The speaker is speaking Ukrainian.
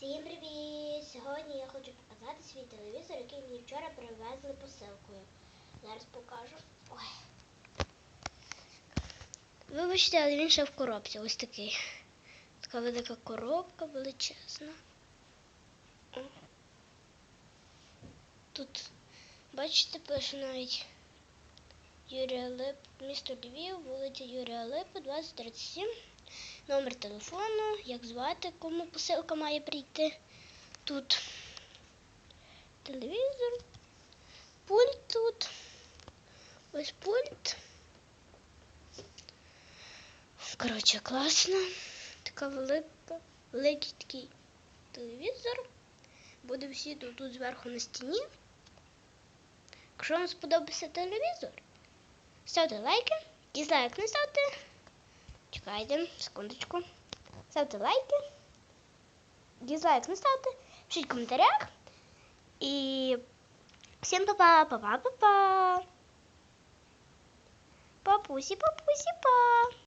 Всім привіт! Сьогодні я хочу показати свій телевізор, який мені вчора привезли посилкою. Зараз покажу. Ой. Вибачте, але він ще в коробці. Ось такий. Така велика коробка величезна. Тут, бачите, пише навіть Юрія Лип, місто Львів, вулиця Юрія Липа, 2037. Номер телефону, як звати, кому посилка має прийти. Тут телевізор, пульт тут. Ось пульт. Коротше, класно. Така велика, великий такий телевізор. Буде всі тут, зверху на стіні. Якщо вам сподобався телевізор, ставте лайки, дізлайк не ставте. Чекайте, секундочку. Ставте лайки. Дізлайк не ставте. Пишіть в коментарях. І всім па-па, па-па, па-па. Папусі, папусі, па.